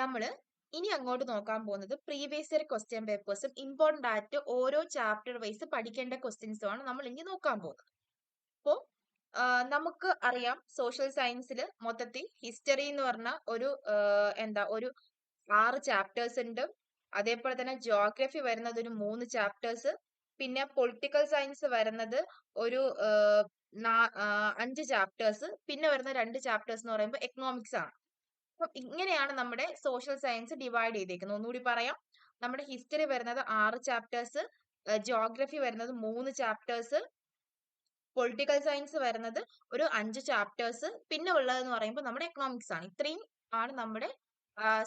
നമ്മൾ ഇനി അങ്ങോട്ട് നോക്കാൻ പോകുന്നത് പ്രീവിയസ് ഇയർ ക്വസ്റ്റ്യൻ പേപ്പേഴ്സും ഇമ്പോർട്ടന്റ് ആയിട്ട് ഓരോ ചാപ്റ്റർ വൈസ് പഠിക്കേണ്ട ക്വസ്റ്റ്യൻസും ആണ് നമ്മൾ ഇനി നോക്കാൻ പോകുന്നത്. അപ്പോൾ നമുക്ക് അറിയാം സോഷ്യൽ സയൻസിൽ മൊത്തത്തിൽ ഹിസ്റ്ററി എന്ന് പറഞ്ഞ ഒരു എന്താ ഒരു ആറ് ചാപ്റ്റേഴ്സ് ഉണ്ട്. അതേപോലെ തന്നെ ജോഗ്രഫി വരുന്നത് ഒരു മൂന്ന് ചാപ്റ്റേഴ്സ് പിന്നെ പൊളിറ്റിക്കൽ സയൻസ് വരുന്നത് ഒരു അഞ്ച് ചാപ്റ്റേഴ്സ് പിന്നെ വരുന്ന രണ്ട് ചാപ്റ്റേഴ്സ് എന്ന് പറയുമ്പോൾ എക്കണോമിക്സ് ആണ്. അപ്പം ഇങ്ങനെയാണ് നമ്മുടെ സോഷ്യൽ സയൻസ് ഡിവൈഡ് ചെയ്തേക്കുന്നത്. ഒന്നുകൂടി പറയാം. നമ്മുടെ ഹിസ്റ്ററി വരുന്നത് ആറ് ചാപ്റ്റേഴ്സ് ജോഗ്രഫി വരുന്നത് മൂന്ന് ചാപ്റ്റേഴ്സ് പൊളിറ്റിക്കൽ സയൻസ് വരുന്നത് ഒരു അഞ്ച് ചാപ്റ്റേഴ്സ് പിന്നെ ഉള്ളതെന്ന് പറയുമ്പോൾ നമ്മുടെ എക്കണോമിക്സ് ആണ്. ഇത്രയും ആണ് നമ്മുടെ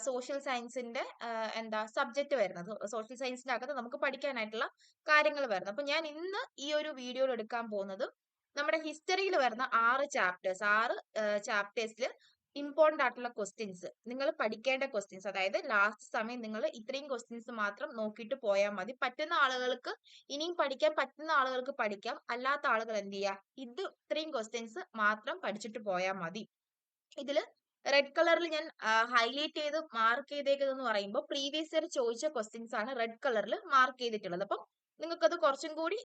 സോഷ്യൽ സയൻസിന്റെ എന്താ സബ്ജക്ട് വരുന്നത്. സോഷ്യൽ സയൻസിന്റെ അകത്ത് നമുക്ക് പഠിക്കാനായിട്ടുള്ള കാര്യങ്ങൾ വരുന്നത്. അപ്പൊ ഞാൻ ഇന്ന് ഈ ഒരു വീഡിയോയിൽ എടുക്കാൻ പോകുന്നത് നമ്മുടെ ഹിസ്റ്ററിയിൽ വരുന്ന ആറ് ചാപ്റ്റേഴ്സ് ആറ് ചാപ്റ്റേഴ്സിൽ ഇമ്പോർട്ടന്റ് ആയിട്ടുള്ള ക്വസ്റ്റ്യൻസ് നിങ്ങൾ പഠിക്കേണ്ട ക്വസ്റ്റ്യൻസ് അതായത് ലാസ്റ്റ് സമയം നിങ്ങൾ ഇത്രയും ക്വസ്റ്റ്യൻസ് മാത്രം നോക്കിയിട്ട് പോയാൽ മതി. പറ്റുന്ന ആളുകൾക്ക് ഇനിയും പഠിക്കാൻ പറ്റുന്ന ആളുകൾക്ക് പഠിക്കാം. അല്ലാത്ത ആളുകൾ എന്ത് ചെയ്യുക ഇത് ഇത്രയും ക്വസ്റ്റ്യൻസ് മാത്രം പഠിച്ചിട്ട് പോയാൽ മതി. ഇതിൽ റെഡ് കളറിൽ ഞാൻ ഹൈലൈറ്റ് ചെയ്ത് മാർക്ക് ചെയ്തേക്കുന്നതെന്ന് പറയുമ്പോൾ പ്രീവിയസ് ഇയർ ചോദിച്ച ക്വസ്റ്റ്യൻസ് ആണ് റെഡ് കളറിൽ മാർക്ക് ചെയ്തിട്ടുള്ളത്. അപ്പം നിങ്ങൾക്കത് കുറച്ചും കൂടി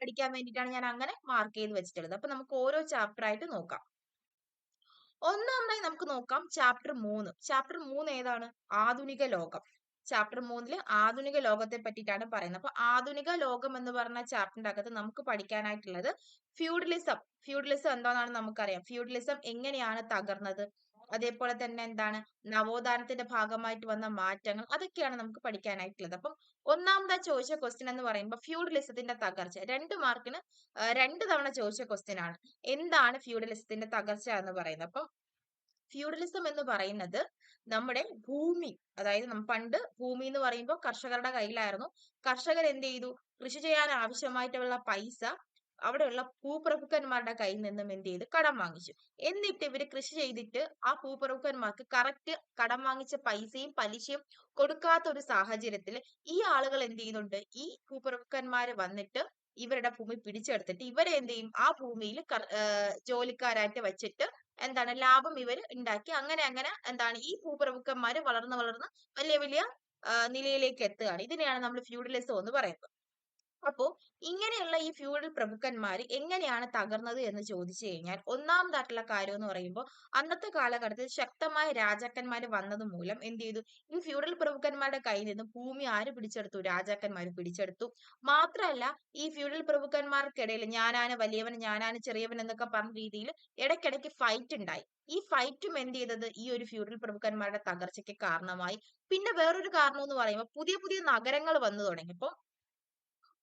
പഠിക്കാൻ വേണ്ടിയിട്ടാണ് ഞാൻ അങ്ങനെ മാർക്ക് ചെയ്ത് വെച്ചിട്ടുള്ളത്. അപ്പം നമുക്ക് ഓരോ ചാപ്റ്റർ ആയിട്ട് നോക്കാം. ഒന്നാമതായി നമുക്ക് നോക്കാം ചാപ്റ്റർ മൂന്ന്. ചാപ്റ്റർ മൂന്ന് ഏതാണ്? ആധുനിക ലോകം. ചാപ്റ്റർ മൂന്നിൽ ആധുനിക ലോകത്തെ പറ്റിയിട്ടാണ് പറയുന്നത്. അപ്പൊ ആധുനിക ലോകം എന്ന് പറഞ്ഞ ചാപ്റ്ററിന്റെ അകത്ത് നമുക്ക് പഠിക്കാനായിട്ടുള്ളത് ഫ്യൂഡലിസം ഫ്യൂഡലിസം എന്താണെന്ന് നമുക്കറിയാം. ഫ്യൂഡലിസം എങ്ങനെയാണ് തകർന്നത്? അതേപോലെ തന്നെ എന്താണ്? നവോത്ഥാനത്തിന്റെ ഭാഗമായിട്ട് വന്ന മാറ്റങ്ങൾ അതൊക്കെയാണ് നമുക്ക് പഠിക്കാനായിട്ടുള്ളത്. അപ്പം ഒന്നാമതായി ചോദിച്ച ക്വസ്റ്റ്യൻ എന്ന് പറയുമ്പോൾ ഫ്യൂഡലിസത്തിന്റെ തകർച്ച. രണ്ട് മാർക്കിന് രണ്ട് തവണ ചോദിച്ച ക്വസ്റ്റ്യൻ ആണ്. എന്താണ് ഫ്യൂഡലിസത്തിന്റെ തകർച്ച എന്ന് പറയുന്നത്? അപ്പം ഫ്യൂഡലിസം എന്ന് പറയുന്നത് നമ്മുടെ ഭൂമി അതായത് നമ്മ പണ്ട് ഭൂമി എന്ന് പറയുമ്പോൾ കർഷകരുടെ കയ്യിലായിരുന്നു. കർഷകർ എന്ത് ചെയ്തു? കൃഷി ചെയ്യാൻ ആവശ്യമായിട്ടുള്ള പൈസ അവിടെയുള്ള ഭൂപ്രഭുക്കന്മാരുടെ കയ്യിൽ നിന്നും എന്ത് ചെയ്ത് കടം വാങ്ങിച്ചു. എന്നിട്ട് ഇവർ കൃഷി ചെയ്തിട്ട് ആ ഭൂപ്രഭുക്കന്മാർക്ക് കറക്റ്റ് കടം വാങ്ങിച്ച പൈസയും പലിശയും കൊടുക്കാത്ത ഒരു സാഹചര്യത്തിൽ ഈ ആളുകൾ എന്ത് ചെയ്യുന്നുണ്ട്? ഈ ഭൂപ്രഭുക്കന്മാര് വന്നിട്ട് ഇവരുടെ ഭൂമി പിടിച്ചെടുത്തിട്ട് ഇവരെ എന്ത് ചെയ്യും? ആ ഭൂമിയിൽ ജോലിക്കാരായിട്ട് വെച്ചിട്ട് എന്താണ് ലാഭം ഇവർ ഉണ്ടാക്കി. അങ്ങനെ അങ്ങനെ എന്താണ് ഈ ഭൂപ്രഭുക്കന്മാര് വളർന്ന് വളർന്ന് വലിയ വലിയ നിലയിലേക്ക് എത്തുകയാണ്. ഇതിനെയാണ് നമ്മൾ ഫ്യൂഡലിസം എന്ന് പറയുന്നത്. അപ്പോ ഇങ്ങനെയുള്ള ഈ ഫ്യൂഡൽ പ്രഭുക്കന്മാർ എങ്ങനെയാണ് തകർന്നത് എന്ന് ചോദിച്ചു കഴിഞ്ഞാൽ ഒന്നാമതായിട്ടുള്ള കാര്യം എന്ന് പറയുമ്പോൾ അന്നത്തെ കാലഘട്ടത്തിൽ ശക്തമായ രാജാക്കന്മാർ വന്നത് മൂലം എന്ത് ചെയ്തു? ഈ ഫ്യൂഡൽ പ്രഭുക്കന്മാരുടെ കയ്യിൽ നിന്ന് ഭൂമി ആര് പിടിച്ചെടുത്തു? രാജാക്കന്മാർ പിടിച്ചെടുത്തു. മാത്രമല്ല ഈ ഫ്യൂഡൽ പ്രഭുക്കന്മാർക്കിടയിൽ ഞാനാണ് വലിയവൻ ഞാനാണ് ചെറിയവൻ എന്നൊക്കെ പറഞ്ഞ രീതിയിൽ ഇടയ്ക്കിടയ്ക്ക് ഫൈറ്റ് ഉണ്ടായി. ഈ ഫൈറ്റും എന്ത് ചെയ്തത്? ഈ ഒരു ഫ്യൂഡൽ പ്രഭുക്കന്മാരുടെ തകർച്ചയ്ക്ക് കാരണമായി. പിന്നെ വേറൊരു കാരണം എന്ന് പറയുമ്പോൾ പുതിയ പുതിയ നഗരങ്ങൾ വന്നു തുടങ്ങിയപ്പോൾ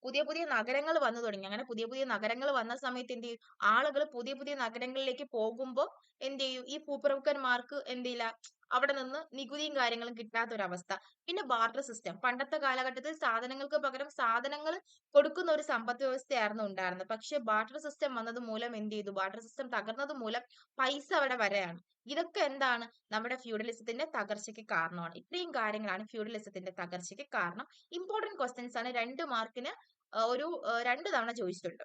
പുതിയ പുതിയ നഗരങ്ങൾ വന്നു തുടങ്ങി. അങ്ങനെ പുതിയ പുതിയ നഗരങ്ങൾ വന്ന സമയത്ത് എന്ത് ചെയ്യും? ആളുകൾ പുതിയ പുതിയ നഗരങ്ങളിലേക്ക് പോകുമ്പോൾ എന്ത് ചെയ്യും? ഈ ഭൂപ്രഭുക്കന്മാർക്ക് എന്ത് ചെയ്യില്ല? അവിടെ നിന്ന് നികുതിയും കാര്യങ്ങളും കിട്ടാത്ത ഒരു അവസ്ഥ പിന്നെ ബാർട്ടർ സിസ്റ്റം പണ്ടത്തെ കാലഘട്ടത്തിൽ സാധനങ്ങൾക്ക് പകരം സാധനങ്ങൾ കൊടുക്കുന്ന ഒരു സമ്പദ് വ്യവസ്ഥയായിരുന്നു ഉണ്ടായിരുന്നത്. പക്ഷെ ബാർട്ടർ സിസ്റ്റം വന്നത് മൂലം എന്ത് ചെയ്തു? ബാർട്ടർ സിസ്റ്റം തകർന്നത് മൂലം പൈസ അവിടെ വരെയാണ്. ഇതൊക്കെ എന്താണ്? നമ്മുടെ ഫ്യൂഡലിസത്തിന്റെ തകർച്ചയ്ക്ക് കാരണമാണ്. ഇത്രയും കാര്യങ്ങളാണ് ഫ്യൂഡലിസത്തിന്റെ തകർച്ചയ്ക്ക് കാരണം. ഇമ്പോർട്ടന്റ് ക്വസ്റ്റ്യൻസ് ആണ്. രണ്ട് മാർക്കിന് ഒരു രണ്ടു തവണ ചോദിച്ചിട്ടുണ്ട്.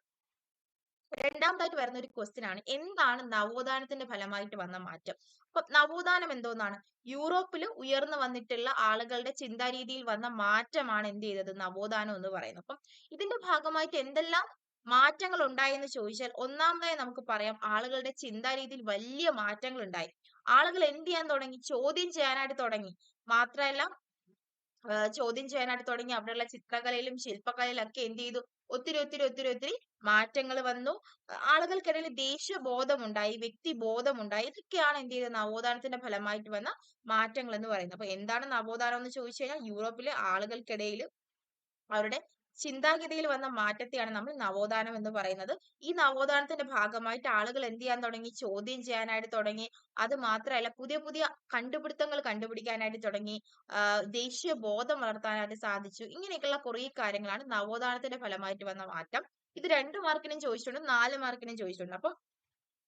രണ്ടാമതായിട്ട് വരുന്ന ഒരു ക്വസ്റ്റ്യൻ ആണ് എന്താണ് നവോത്ഥാനത്തിന്റെ ഫലമായിട്ട് വന്ന മാറ്റം? അപ്പൊ നവോത്ഥാനം എന്തോന്നാണ്? യൂറോപ്പിൽ ഉയർന്നു വന്നിട്ടുള്ള ആളുകളുടെ ചിന്താരീതിയിൽ വന്ന മാറ്റമാണ് എന്ത് ചെയ്തത്? നവോത്ഥാനം എന്ന് പറയുന്നത്. അപ്പം ഇതിന്റെ ഭാഗമായിട്ട് എന്തെല്ലാം മാറ്റങ്ങൾ ഉണ്ടായെന്ന് ചോദിച്ചാൽ ഒന്നാമതായി നമുക്ക് പറയാം ആളുകളുടെ ചിന്താരീതിയിൽ വലിയ മാറ്റങ്ങൾ ഉണ്ടായി. ആളുകൾ എന്ത് ചെയ്യാൻ തുടങ്ങി? ചോദ്യം ചെയ്യാനായിട്ട് തുടങ്ങി. മാത്രമല്ല ചോദ്യം ചെയ്യാനായിട്ട് തുടങ്ങി. അവിടെയുള്ള ചിത്രകലയിലും ശില്പകലയിലും ഒക്കെ എന്ത് ചെയ്തു? ഒത്തിരി ഒത്തിരി ഒത്തിരി ഒത്തിരി മാറ്റങ്ങൾ വന്നു. ആളുകൾക്കിടയിൽ ദേശീയബോധമുണ്ടായി വ്യക്തി ബോധമുണ്ടായി ഇതൊക്കെയാണ് എന്ത് ചെയ്തത്? നവോത്ഥാനത്തിന്റെ ഫലമായിട്ട് വന്ന മാറ്റങ്ങൾ എന്ന് പറയുന്നത്. അപ്പൊ എന്താണ് നവോത്ഥാനം എന്ന് ചോദിച്ചു കഴിഞ്ഞാൽ യൂറോപ്പിലെ ആളുകൾക്കിടയിൽ അവരുടെ ചിന്താഗതിയിൽ വന്ന മാറ്റത്തെയാണ് നമ്മൾ നവോത്ഥാനം എന്ന് പറയുന്നത്. ഈ നവോത്ഥാനത്തിന്റെ ഭാഗമായിട്ട് ആളുകൾ എന്ത് ചെയ്യാൻ തുടങ്ങി? ചോദ്യം ചെയ്യാനായിട്ട് തുടങ്ങി. അത് മാത്രമല്ല പുതിയ പുതിയ കണ്ടുപിടുത്തങ്ങൾ കണ്ടുപിടിക്കാനായിട്ട് തുടങ്ങി. ദേശീയ ബോധം വളർത്താനായിട്ട് സാധിച്ചു. ഇങ്ങനെയൊക്കെയുള്ള കുറേ കാര്യങ്ങളാണ് നവോത്ഥാനത്തിന്റെ ഫലമായിട്ട് വന്ന മാറ്റം. ഇത് രണ്ട് മാർക്കിനും ചോദിച്ചിട്ടുണ്ട് നാല് മാർക്കിനും ചോദിച്ചിട്ടുണ്ട്. അപ്പം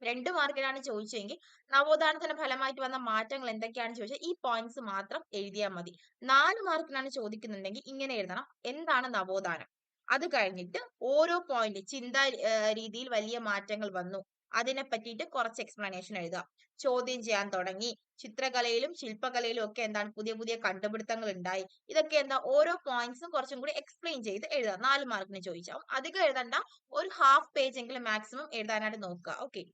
രണ്ട് മാർക്കിനാണ് ചോദിച്ചതെങ്കിൽ നവോത്ഥാനത്തിന്റെ ഫലമായിട്ട് വന്ന മാറ്റങ്ങൾ എന്തൊക്കെയാണെന്ന് ചോദിച്ചാൽ ഈ പോയിന്റ്സ് മാത്രം എഴുതിയാൽ മതി. നാല് മാർക്കിനാണ് ചോദിക്കുന്നുണ്ടെങ്കിൽ ഇങ്ങനെ എഴുതണം. എന്താണ് നവോത്ഥാനം? അത് കഴിഞ്ഞിട്ട് ഓരോ പോയിന്റ് ചിന്താ രീതിയിൽ വലിയ മാറ്റങ്ങൾ വന്നു. അതിനെ പറ്റിയിട്ട് കുറച്ച് എക്സ്പ്ലനേഷൻ എഴുതുക. ചോദ്യം ചെയ്യാൻ തുടങ്ങി. ചിത്രകലയിലും ശില്പകലയിലും ഒക്കെ എന്താണ് പുതിയ പുതിയ കണ്ടുപിടുത്തങ്ങൾ ഉണ്ടായി. ഇതൊക്കെ എന്താ? ഓരോ പോയിന്റ്സും കുറച്ചും കൂടി എക്സ്പ്ലെയിൻ ചെയ്ത് എഴുതാം നാല് മാർക്കിന് ചോദിച്ചാൽ. അധികം എഴുതണ്ട. ഒരു ഹാഫ് പേജ് എങ്കിലും മാക്സിമം എഴുതാനായിട്ട് നോക്കുക. ഓക്കെ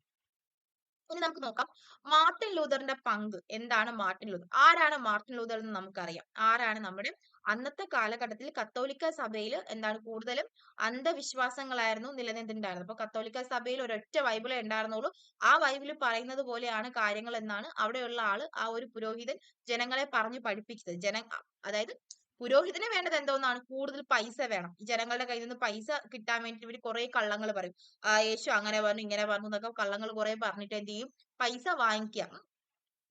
ഇനി നമുക്ക് നോക്കാം. മാർട്ടിൻ ലൂതറിന്റെ പങ്ക് എന്താണ് മാർട്ടിൻ ലൂതർ ആരാണ് മാർട്ടിൻ ലൂതർ എന്ന് നമുക്കറിയാം. ആരാണ് നമ്മുടെ അന്നത്തെ കാലഘട്ടത്തിൽ കത്തോലിക്ക സഭയിൽ എന്താണ് കൂടുതലും അന്ധവിശ്വാസങ്ങളായിരുന്നു നിലനിന്നിട്ടുണ്ടായിരുന്നത്. അപ്പൊ കത്തോലിക്ക സഭയിൽ ഒരൊറ്റ ബൈബിളേ ഉണ്ടായിരുന്നുള്ളൂ. ആ ബൈബിളിൽ പറയുന്നത് പോലെയാണ് കാര്യങ്ങൾ എന്നാണ് അവിടെയുള്ള ആൾ ആ ഒരു പുരോഹിതൻ ജനങ്ങളെ പറഞ്ഞു പഠിപ്പിച്ചത്. ജന അതായത് പുരോഹിതന് വേണ്ടത് എന്തോന്നാണ്? കൂടുതൽ പൈസ വേണം. ഈ ജനങ്ങളുടെ കയ്യിൽ നിന്ന് പൈസ കിട്ടാൻ വേണ്ടി ഇവർ കുറെ കള്ളങ്ങൾ പറയും. ആ യേശു അങ്ങനെ പറഞ്ഞു ഇങ്ങനെ പറഞ്ഞു എന്നൊക്കെ കള്ളങ്ങൾ കുറെ പറഞ്ഞിട്ട് എന്ത് ചെയ്യും? പൈസ വാങ്ങിക്കുക.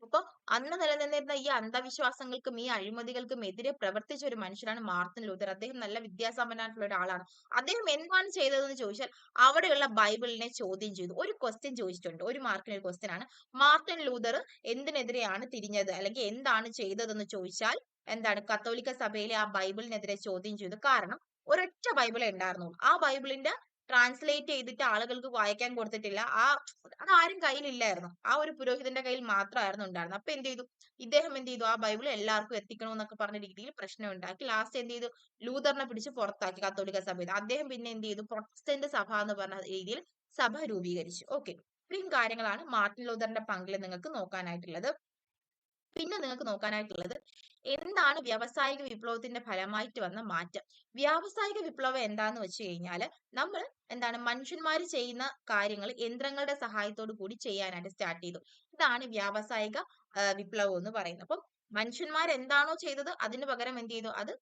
അപ്പൊ അന്ന് നിലനിന്നിരുന്ന ഈ അന്ധവിശ്വാസങ്ങൾക്കും ഈ അഴിമതികൾക്കും എതിരെ പ്രവർത്തിച്ച ഒരു മനുഷ്യനാണ് മാർത്തിൻ ലൂതർ അദ്ദേഹം നല്ല വിദ്യാസമ്പന്നനായിട്ടുള്ള ഒരാളാണ്. അദ്ദേഹം എന്താണ് ചെയ്തതെന്ന് ചോദിച്ചാൽ അവിടെയുള്ള ബൈബിളിനെ ചോദ്യം ചെയ്തു. ഒരു ക്വസ്റ്റ്യൻ ചോദിച്ചിട്ടുണ്ട്. ഒരു മാർക്കിന് ഒരു ക്വസ്റ്റ്യൻ ആണ്. മാർട്ടിൻ ലൂതർ എന്തിനെതിരെയാണ് തിരിഞ്ഞത്? അല്ലെങ്കിൽ എന്താണ് ചെയ്തതെന്ന് ചോദിച്ചാൽ എന്താണ് കത്തോലിക്ക സഭയിലെ ആ ബൈബിളിനെതിരെ ചോദ്യം ചെയ്തു. കാരണം ഒരൊറ്റ ബൈബിളേ ഉണ്ടായിരുന്നുള്ളൂ. ആ ബൈബിളിന്റെ ട്രാൻസ്ലേറ്റ് ചെയ്തിട്ട് ആളുകൾക്ക് വായിക്കാൻ കൊടുത്തിട്ടില്ല. ആ അത് ആരും കയ്യിലില്ലായിരുന്നു. ആ ഒരു പുരോഹിതന്റെ കയ്യിൽ മാത്രമായിരുന്നു ഉണ്ടായിരുന്നത്. അപ്പൊ എന്ത് ചെയ്തു? ഇദ്ദേഹം എന്ത് ചെയ്തു? ആ ബൈബിൾ എല്ലാവർക്കും എത്തിക്കണം എന്നൊക്കെ പറഞ്ഞ രീതിയിൽ പ്രശ്നം ഉണ്ടാക്കി. ലാസ്റ്റ് എന്ത് ചെയ്തു? ലൂതറിനെ പിടിച്ച് പുറത്താക്കി കത്തോലിക്ക സഭയിൽ. അദ്ദേഹം പിന്നെ എന്ത് ചെയ്തു? പ്രൊട്ടസ്റ്റന്റ് സഭ എന്ന് പറഞ്ഞ രീതിയിൽ സഭ രൂപീകരിച്ചു. ഓക്കെ ഇത്രയും കാര്യങ്ങളാണ് മാർട്ടിൻ ലൂതറിന്റെ പങ്കിൽ നിങ്ങൾക്ക് നോക്കാനായിട്ടുള്ളത്. പിന്നെ നിങ്ങൾക്ക് നോക്കാനായിട്ടുള്ളത് എന്താണ് വ്യാവസായിക വിപ്ലവത്തിന്റെ ഫലമായിട്ട് വന്ന മാറ്റം? വ്യാവസായിക വിപ്ലവം എന്താന്ന് വെച്ച് കഴിഞ്ഞാൽ നമ്മൾ എന്താണ് മനുഷ്യന്മാർ ചെയ്യുന്ന കാര്യങ്ങൾ യന്ത്രങ്ങളുടെ സഹായത്തോടു കൂടി ചെയ്യാനായിട്ട് സ്റ്റാർട്ട് ചെയ്തു. ഇതാണ് വ്യാവസായിക വിപ്ലവം എന്ന് പറയുന്നത്. അപ്പം മനുഷ്യന്മാർ എന്താണോ ചെയ്തത് അതിന് പകരം എന്ത് ചെയ്തു? അത്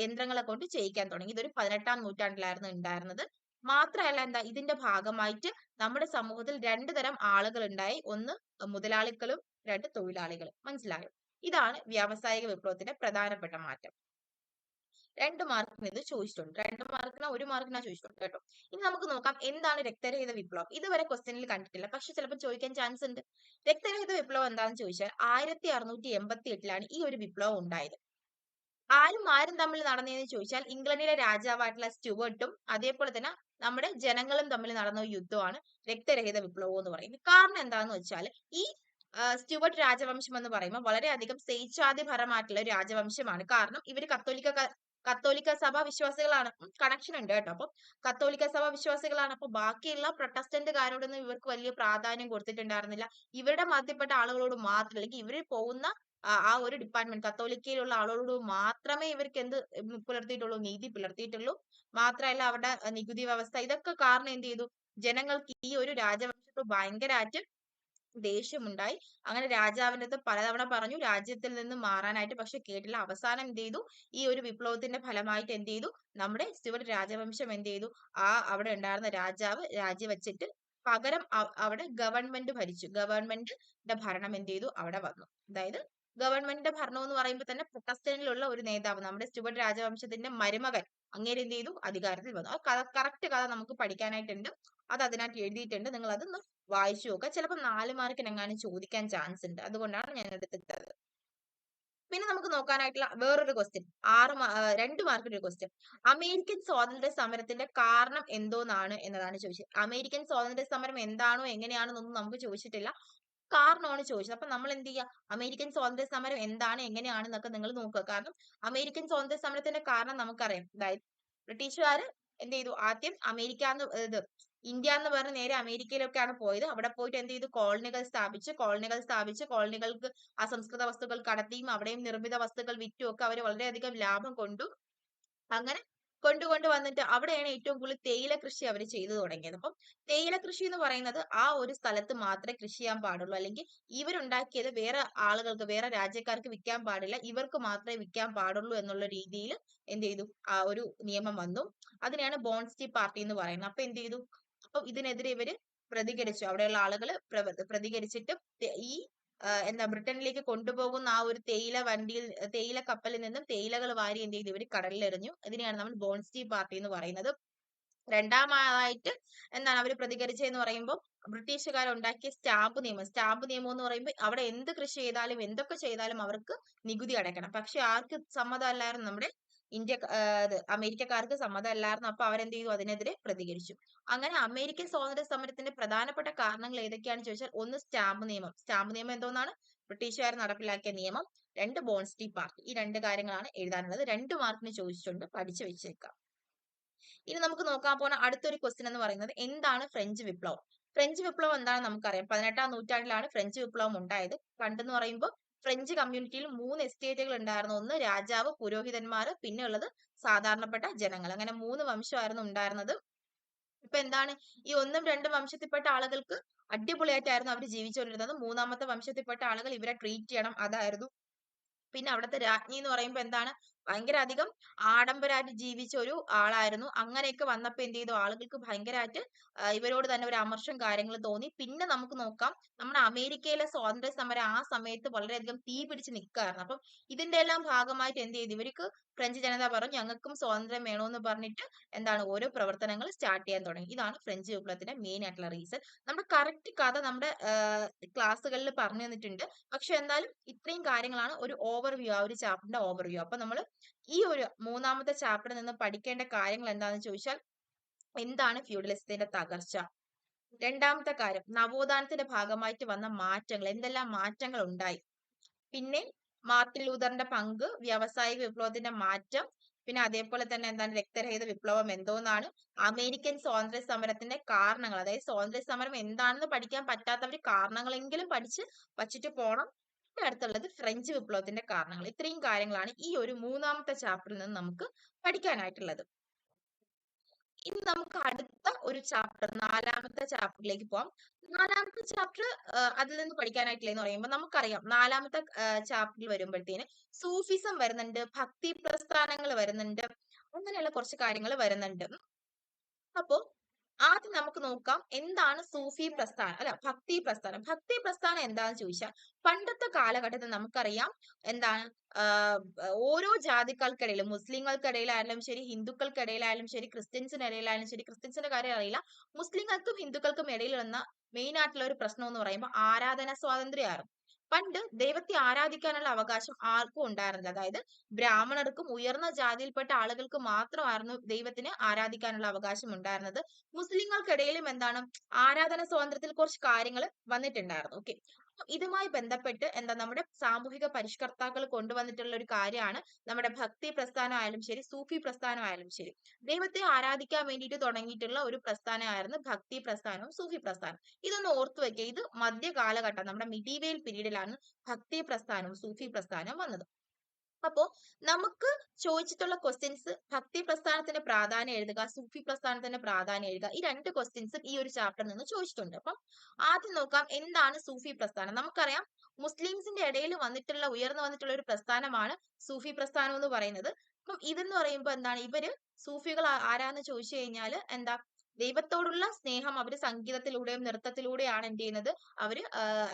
യന്ത്രങ്ങളെ കൊണ്ട് ചെയ്യിക്കാൻ തുടങ്ങി. ഇതൊരു പതിനെട്ടാം നൂറ്റാണ്ടിലായിരുന്നു ഉണ്ടായിരുന്നത്. മാത്രമല്ല എന്താ ഇതിന്റെ ഭാഗമായിട്ട് നമ്മുടെ സമൂഹത്തിൽ രണ്ടു തരം ആളുകൾ ഉണ്ടായി ഒന്ന് മുതലാളികളും രണ്ട് തൊഴിലാളികളും. മനസ്സിലായോ? ഇതാണ് വ്യാവസായിക വിപ്ലവത്തിന്റെ പ്രധാനപ്പെട്ട മാറ്റം. രണ്ട് മാർക്കിന് ഇത് ചോദിച്ചിട്ടുണ്ട്. രണ്ട് മാർക്കിനാ ഒരു മാർക്കിനാ ചോദിച്ചിട്ടുണ്ട് കേട്ടോ. ഇനി നമുക്ക് നോക്കാം എന്താണ് രക്തരഹിത വിപ്ലവം? ഇതുവരെ ക്വസ്റ്റ്യനിൽ കണ്ടിട്ടില്ല. പക്ഷെ ചിലപ്പോൾ ചോദിക്കാൻ ചാൻസ് ഉണ്ട്. രക്തരഹിത വിപ്ലവം എന്താണെന്ന് ചോദിച്ചാൽ ആയിരത്തി അറുന്നൂറ്റി എൺപത്തി എട്ടിലാണ് ഈ ഒരു വിപ്ലവം ഉണ്ടായത്. ആരും ആരും തമ്മിൽ നടന്നതെന്ന് ചോദിച്ചാൽ ഇംഗ്ലണ്ടിലെ രാജാവായിട്ടുള്ള സ്റ്റുവർട്ടും അതേപോലെ തന്നെ നമ്മുടെ ജനങ്ങളും തമ്മിൽ നടന്ന ഒരു യുദ്ധമാണ് രക്തരഹിത വിപ്ലവം എന്ന് പറയുന്നത്. കാരണം എന്താന്ന് വെച്ചാൽ ഈ സ്റ്റുവർട്ട് രാജവംശം എന്ന് പറയുമ്പോൾ വളരെയധികം സ്വേച്ഛാധിപരമായിട്ടുള്ള ഒരു രാജവംശമാണ്. കാരണം ഇവർ കത്തോലിക്ക കത്തോലിക്ക സഭ വിശ്വാസികളാണ്. കണക്ഷൻ ഉണ്ട് കേട്ടോ. അപ്പൊ കത്തോലിക്ക സഭ വിശ്വാസികളാണ്. അപ്പൊ ബാക്കിയുള്ള പ്രൊട്ടസ്റ്റന്റുകാരോടൊന്നും ഇവർക്ക് വലിയ പ്രാധാന്യം കൊടുത്തിട്ടുണ്ടായിരുന്നില്ല. ഇവരുടെ മധ്യപ്പെട്ട ആളുകളോട് മാത്രം അല്ലെങ്കിൽ ഇവർ പോകുന്ന ആ ഒരു ഡിപ്പാർട്ട്മെന്റ് കത്തോലിക്കയിലുള്ള ആളുകളോട് മാത്രമേ ഇവർക്ക് എന്ത് പുലർത്തിയിട്ടുള്ളൂ നീതി പുലർത്തിയിട്ടുള്ളൂ. മാത്രമല്ല അവരുടെ നികുതി വ്യവസ്ഥ. ഇതൊക്കെ കാരണം എന്ത് ചെയ്തു? ജനങ്ങൾക്ക് ഈ ഒരു രാജവംശത്തോട് ഭയങ്കരമായിട്ട് ദേഷ്യമുണ്ടായി. അങ്ങനെ രാജാവിന്റെ അടുത്ത് പലതവണ പറഞ്ഞു രാജ്യത്തിൽ നിന്ന് മാറാനായിട്ട് പക്ഷെ കേട്ടില്ല. അവസാനം എന്ത് ചെയ്തു? ഈ ഒരു വിപ്ലവത്തിന്റെ ഫലമായിട്ട് എന്ത് ചെയ്തു? നമ്മുടെ സ്റ്റുവർട്ട് രാജവംശം എന്ത് ചെയ്തു? ആ അവിടെ ഉണ്ടായിരുന്ന രാജാവ് രാജിവെച്ചിട്ട് പകരം അവിടെ ഗവൺമെന്റ് ഭരിച്ചു. ഗവൺമെന്റിന്റെ ഭരണം എന്ത് ചെയ്തു? അവിടെ വന്നു. അതായത് ഗവൺമെന്റിന്റെ ഭരണം എന്ന് പറയുമ്പോൾ തന്നെ പ്രൊട്ടസ്റ്റന്റിലുള്ള ഒരു നേതാവ് നമ്മുടെ സ്റ്റുവർട്ട് രാജവംശത്തിന്റെ മരുമകൻ അങ്ങേര് എന്ത് ചെയ്തു? അധികാരത്തിൽ വന്നു. കഥ കറക്റ്റ് കഥ നമുക്ക് പഠിക്കാനായിട്ടുണ്ട്. അത് അതിനകത്ത് എഴുതിയിട്ടുണ്ട്. നിങ്ങൾ അതൊന്ന് വായിച്ചു നോക്കുക. ചിലപ്പോൾ നാല് മാർക്കിനെങ്ങാനും ചോദിക്കാൻ ചാൻസ് ഉണ്ട്. അതുകൊണ്ടാണ് ഞാൻ എടുത്തിട്ടത് പിന്നെ നമുക്ക് നോക്കാനായിട്ടുള്ള വേറൊരു ക്വസ്റ്റ്യൻ ആറ് രണ്ട് മാർക്കിന്റെ ഒരു ക്വസ്റ്റ്യൻ അമേരിക്കൻ സ്വാതന്ത്ര്യ സമരത്തിന്റെ കാരണം എന്തോന്നാണ് എന്നതാണ് ചോദിച്ചത്. അമേരിക്കൻ സ്വാതന്ത്ര്യ സമരം എന്താണോ എങ്ങനെയാണെന്നൊന്നും നമുക്ക് ചോദിച്ചിട്ടില്ല. കാരണമാണ് ചോദിച്ചത്. അപ്പൊ നമ്മൾ എന്ത് ചെയ്യുക? അമേരിക്കൻ സ്വാതന്ത്ര്യ സമരം എന്താണ് എങ്ങനെയാണെന്നൊക്കെ നിങ്ങൾ നോക്കുക. കാരണം അമേരിക്കൻ സ്വാതന്ത്ര്യ സമരത്തിന്റെ കാരണം നമുക്കറിയാം. അതായത് ബ്രിട്ടീഷുകാര് എന്ത് ചെയ്തു? ആദ്യം അമേരിക്ക എന്ന് ഇത് ഇന്ത്യ എന്ന് പറഞ്ഞ് നേരെ അമേരിക്കയിലൊക്കെയാണ് പോയത്. അവിടെ പോയിട്ട് എന്ത് ചെയ്തു? കോളനികൾ സ്ഥാപിച്ച് കോളനികൾ സ്ഥാപിച്ച് കോളനികൾക്ക് അസംസ്കൃത വസ്തുക്കൾ കടത്തിയും അവിടെയും നിർമ്മിത വസ്തുക്കൾ വിറ്റും ഒക്കെ അവർ വളരെയധികം ലാഭം കൊണ്ടു. അങ്ങനെ കൊണ്ടുകൊണ്ട് വന്നിട്ട് അവിടെയാണ് ഏറ്റവും കൂടുതൽ തേയില കൃഷി അവർ ചെയ്തു തുടങ്ങിയത്. അപ്പം തേയില കൃഷി എന്ന് പറയുന്നത് ആ ഒരു സ്ഥലത്ത് മാത്രമേ കൃഷി ചെയ്യാൻ പാടുള്ളൂ. അല്ലെങ്കിൽ ഇവരുണ്ടാക്കിയത് വേറെ ആളുകൾക്ക് വേറെ രാജ്യക്കാർക്ക് വിൽക്കാൻ പാടില്ല. ഇവർക്ക് മാത്രമേ വിൽക്കാൻ പാടുള്ളൂ എന്നുള്ള രീതിയിൽ എന്ത് ചെയ്തു? ആ ഒരു നിയമം വന്നു. അതിനെയാണ് ബോൺസ്റ്റി പാർട്ടി എന്ന് പറയുന്നത്. അപ്പൊ എന്ത് ചെയ്തു? അപ്പൊ ഇതിനെതിരെ ഇവർ പ്രതികരിച്ചു. അവിടെയുള്ള ആളുകൾ പ്രതികരിച്ചിട്ട് ഈ എന്താ ബ്രിട്ടനിലേക്ക് കൊണ്ടുപോകുന്ന ആ ഒരു തേയില വണ്ടിയിൽ തേയില കപ്പലിൽ നിന്നും തേയിലകൾ വാരി എന്ത് ചെയ്തു? ഇവർ കടലിലെറിഞ്ഞു. ഇതിനെയാണ് നമ്മൾ ബോൺസ്റ്റി പാർട്ടി എന്ന് പറയുന്നത്. രണ്ടാമതായിട്ട് എന്താണ് അവർ പ്രതികരിച്ചതെന്ന് പറയുമ്പോൾ ബ്രിട്ടീഷുകാർ ഉണ്ടാക്കിയ സ്റ്റാമ്പ് നിയമം. സ്റ്റാമ്പ് നിയമം എന്ന് പറയുമ്പോൾ അവിടെ എന്ത് കൃഷി ചെയ്താലും എന്തൊക്കെ ചെയ്താലും അവർക്ക് നികുതി അടയ്ക്കണം. പക്ഷെ ആർക്ക് സമ്മതമല്ലായിരുന്നു നമ്മുടെ ഇന്ത്യ അമേരിക്കക്കാർക്ക് സമ്മതമല്ലായിരുന്നു. അപ്പൊ അവരെന്ത് ചെയ്തു അതിനെതിരെ പ്രതികരിച്ചു. അങ്ങനെ അമേരിക്കൻ സ്വാതന്ത്ര്യ സമരത്തിന്റെ പ്രധാനപ്പെട്ട കാരണങ്ങൾ ഏതൊക്കെയാണെന്ന് ചോദിച്ചാൽ ഒന്ന് സ്റ്റാമ്പ് നിയമം. സ്റ്റാമ്പ് നിയമം എന്തോന്നാണ്? ബ്രിട്ടീഷുകാർ നടപ്പിലാക്കിയ നിയമം. രണ്ട് ബോൺസ്റ്റി പാർക്ക് ഈ രണ്ട് കാര്യങ്ങളാണ് എഴുതാനുള്ളത്. രണ്ട് മാർക്കിന് ചോദിച്ചിട്ടുണ്ട്. പഠിച്ചു വെച്ചേക്കാം ഇനി നമുക്ക് നോക്കാൻ പോകുന്ന അടുത്തൊരു ക്വസ്റ്റ്യൻ എന്ന് പറയുന്നത് എന്താണ് ഫ്രഞ്ച് വിപ്ലവം? ഫ്രഞ്ച് വിപ്ലവം എന്താണെന്ന് നമുക്കറിയാം. പതിനെട്ടാം നൂറ്റാണ്ടിലാണ് ഫ്രഞ്ച് വിപ്ലവം ഉണ്ടായത്. പണ്ടെന്ന് പറയുമ്പോൾ ഫ്രഞ്ച് കമ്മ്യൂണിറ്റിയിൽ മൂന്ന് എസ്റ്റേറ്റുകൾ ഉണ്ടായിരുന്നു. ഒന്ന് രാജാവ് പുരോഹിതന്മാർ പിന്നെ ഉള്ളത് സാധാരണപ്പെട്ട ജനങ്ങൾ. അങ്ങനെ മൂന്ന് വംശമായിരുന്നു ഉണ്ടായിരുന്നത്. ഇപ്പൊ എന്താണ്? ഈ ഒന്നും രണ്ടും വംശത്തിൽപ്പെട്ട ആളുകൾക്ക് അടിപൊളിയായിട്ടായിരുന്നു അവർ ജീവിച്ചുകൊണ്ടിരുന്നത്. മൂന്നാമത്തെ വംശത്തിൽപ്പെട്ട ആളുകൾ ഇവരെ ട്രീറ്റ് ചെയ്യണം. അതായിരുന്നു. പിന്നെ അവിടുത്തെ രാജ്ഞി എന്ന് പറയുമ്പോൾ എന്താണ്? ഭയങ്കര അധികം ആഡംബരമായിട്ട് ജീവിച്ച ഒരു ആളായിരുന്നു. അങ്ങനെയൊക്കെ വന്നപ്പോൾ എന്ത് ചെയ്തു? ആളുകൾക്ക് ഭയങ്കരമായിട്ട് ഇവരോട് തന്നെ ഒരു അമർഷം കാര്യങ്ങൾ തോന്നി. പിന്നെ നമുക്ക് നോക്കാം നമ്മുടെ അമേരിക്കയിലെ സ്വാതന്ത്ര്യ സമരം ആ സമയത്ത് വളരെയധികം തീ പിടിച്ച് നിൽക്കുകയായിരുന്നു. അപ്പം ഇതിന്റെ എല്ലാം ഭാഗമായിട്ട് എന്ത് ചെയ്തു? ഇവർക്ക് ഫ്രഞ്ച് ജനത പറഞ്ഞു ഞങ്ങൾക്കും സ്വാതന്ത്ര്യം വേണമെന്ന് പറഞ്ഞിട്ട് എന്താണ് ഓരോ പ്രവർത്തനങ്ങൾ സ്റ്റാർട്ട് ചെയ്യാൻ തുടങ്ങി. ഇതാണ് ഫ്രഞ്ച് വിപ്ലവത്തിന്റെ മെയിൻ ആയിട്ടുള്ള റീസൺ നമ്മൾ കറക്റ്റ് കഥ നമ്മുടെ ക്ലാസ്സുകളിൽ പറഞ്ഞു തന്നിട്ടുണ്ട്. പക്ഷെ എന്തായാലും ഇത്രയും കാര്യങ്ങളാണ് ഒരു ഓവർവ്യൂ ആ ഒരു ചാപ്റ്ററിന്റെ ഓവർവ്യൂ അപ്പൊ നമ്മൾ ഈ ഒരു മൂന്നാമത്തെ ചാപ്റ്ററിൽ നിന്ന് പഠിക്കേണ്ട കാര്യങ്ങൾ എന്താണെന്ന് ചോദിച്ചാൽ എന്താണ് ഫ്യൂഡലിസത്തിന്റെ തകർച്ച? രണ്ടാമത്തെ കാര്യം നവോത്ഥാനത്തിന്റെ ഭാഗമായിട്ട് വന്ന മാറ്റങ്ങൾ എന്തെല്ലാം മാറ്റങ്ങൾ ഉണ്ടായി? പിന്നെ മാർട്ടിൻ ലൂതറിന്റെ പങ്ക് വ്യാവസായിക വിപ്ലവത്തിന്റെ മാറ്റം പിന്നെ അതേപോലെ തന്നെ എന്താണ് രക്തരഹിത വിപ്ലവം എന്തോന്നാണ്? അമേരിക്കൻ സ്വാതന്ത്ര്യ സമരത്തിന്റെ കാരണങ്ങൾ അതായത് സ്വാതന്ത്ര്യ സമരം എന്താണെന്ന് പഠിക്കാൻ പറ്റാത്തവർ കാരണങ്ങളെങ്കിലും പഠിച്ച് വച്ചിട്ട് പോകണം പിന്നെ അടുത്തുള്ളത് ഫ്രഞ്ച് വിപ്ലവത്തിന്റെ കാരണങ്ങൾ. ഇത്രയും കാര്യങ്ങളാണ് ഈ ഒരു മൂന്നാമത്തെ ചാപ്റ്ററിൽ നിന്ന് നമുക്ക് പഠിക്കാനായിട്ടുള്ളത്. ഇനി നമുക്ക് അടുത്ത ഒരു ചാപ്റ്റർ നാലാമത്തെ ചാപ്റ്ററിലേക്ക് പോവാം. നാലാമത്തെ ചാപ്റ്റർ അതിൽ നിന്ന് പഠിക്കാനായിട്ടില്ല എന്ന് പറയുമ്പോൾ നമുക്കറിയാം നാലാമത്തെ ചാപ്റ്ററിൽ വരുമ്പോഴത്തേന് സൂഫിസം വരുന്നുണ്ട് ഭക്തി പ്രസ്ഥാനങ്ങൾ വരുന്നുണ്ട് അങ്ങനെയുള്ള കുറച്ച് കാര്യങ്ങൾ വരുന്നുണ്ട്. അപ്പോ ആദ്യം നമുക്ക് നോക്കാം എന്താണ് സൂഫി പ്രസ്ഥാനം അല്ല ഭക്തി പ്രസ്ഥാനം. ഭക്തി പ്രസ്ഥാനം എന്താണെന്ന് ചോദിച്ചാൽ പണ്ടത്തെ കാലഘട്ടത്തിൽ നമുക്കറിയാം എന്താണ് ഓരോ ജാതികൾക്കിടയിലും മുസ്ലിങ്ങൾക്കിടയിലായാലും ശരി ഹിന്ദുക്കൾക്കിടയിലായാലും ശരി ക്രിസ്ത്യൻസിനിടയിലായാലും ശരി ക്രിസ്ത്യൻസിന്റെ കാര്യം അറിയില്ല. മുസ്ലിങ്ങൾക്കും ഹിന്ദുക്കൾക്കും ഇടയിൽ വന്ന മെയിൻ ആയിട്ടുള്ള ഒരു പ്രശ്നം എന്ന് പറയുമ്പോൾ ആരാധന സ്വാതന്ത്ര്യമായിരുന്നു. പണ്ട് ദൈവത്തെ ആരാധിക്കാനുള്ള അവകാശം ആർക്കും ഉണ്ടായിരുന്നില്ല. അതായത് ബ്രാഹ്മണർക്കും ഉയർന്ന ജാതിയിൽപ്പെട്ട ആളുകൾക്ക് മാത്രമായിരുന്നു ദൈവത്തിന് ആരാധിക്കാനുള്ള അവകാശം ഉണ്ടായിരുന്നത്. മുസ്ലിങ്ങൾക്കിടയിലും എന്താണ് ആരാധന സ്വാതന്ത്ര്യത്തിൽ കുറച്ച് കാര്യങ്ങൾ വന്നിട്ടുണ്ടായിരുന്നു. ഓക്കെ ഇതുമായി ബന്ധപ്പെട്ട് എന്താ നമ്മുടെ സാമൂഹിക പരിഷ്കർത്താക്കൾ കൊണ്ടുവന്നിട്ടുള്ള ഒരു കാര്യമാണ്. നമ്മുടെ ഭക്തി പ്രസ്ഥാനമായാലും ശരി സൂഫി പ്രസ്ഥാനമായാലും ശരി. ദൈവത്തെ ആരാധിക്കാൻ വേണ്ടിയിട്ട് തുടങ്ങിയിട്ടുള്ള ഒരു പ്രസ്ഥാനമായിരുന്നു ഭക്തി പ്രസ്ഥാനവും സൂഫി പ്രസ്ഥാനം ഇതൊന്ന് ഓർത്തു വെക്കുക ഇത് മധ്യ കാലഘട്ടം നമ്മുടെ മിഡീവൽ പീരീഡിലാണ് ഭക്തി പ്രസ്ഥാനവും സൂഫി പ്രസ്ഥാനവും വന്നത്. അപ്പോ നമുക്ക് ചോദിച്ചിട്ടുള്ള ക്വസ്റ്റ്യൻസ് ഭക്തി പ്രസ്ഥാനത്തിന്റെ പ്രാധാന്യം എഴുതുക സൂഫി പ്രസ്ഥാനത്തിന്റെ പ്രാധാന്യം എഴുതുക ഈ രണ്ട് ക്വസ്റ്റ്യൻസും ഈ ഒരു ചാപ്റ്ററിൽ നിന്ന് ചോദിച്ചിട്ടുണ്ട്. അപ്പം ആദ്യം നോക്കാം എന്താണ് സൂഫി പ്രസ്ഥാനം നമുക്കറിയാം മുസ്ലിംസിന്റെ ഇടയിൽ വന്നിട്ടുള്ള ഉയർന്നു വന്നിട്ടുള്ള ഒരു പ്രസ്ഥാനമാണ് സൂഫി പ്രസ്ഥാനം എന്ന് പറയുന്നത്. അപ്പം ഇതെന്ന് പറയുമ്പോൾ എന്താണ്? ഇവർ സൂഫികൾ ആരാന്ന് ചോദിച്ചു കഴിഞ്ഞാൽ എന്താ? ദൈവത്തോടുള്ള സ്നേഹം അവർ സംഗീതത്തിലൂടെയും നൃത്തത്തിലൂടെയാണ് എന്ത് ചെയ്യുന്നത്? അവർ